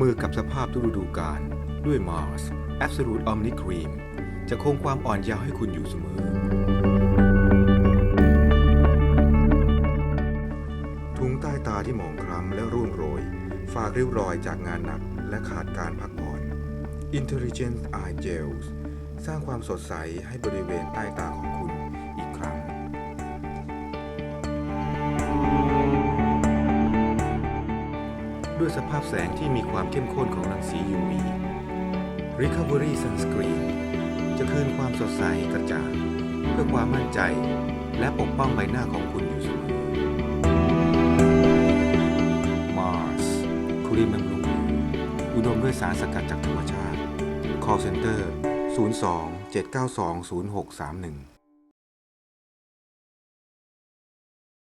มือกับสภาพทุกฤดูกาลด้วย Mars Absolute Omni Cream จะคงความอ่อนเยาว์ให้คุณอยู่เสมอ ทุงใต้ตาที่หมองคล้ำและร่วงโรย ฝากริ้วรอยจากงานหนักและขาดการพักผ่อน Intelligent Eye Gels สร้างความสดใสให้บริเวณใต้ตาของคุณ ด้วยสภาพแสงที่มีความเข้มข้นของรังสี UV Recovery Sunscreen จะคืนความสดใสกระจ่างเพื่อความมั่นใจ และปกป้องใบหน้าของคุณอยู่เสมอ Mars ครีมบำรุงผิวอุดมด้วยสารสกัดจากธรรมชาติ Call Center 02 792 0631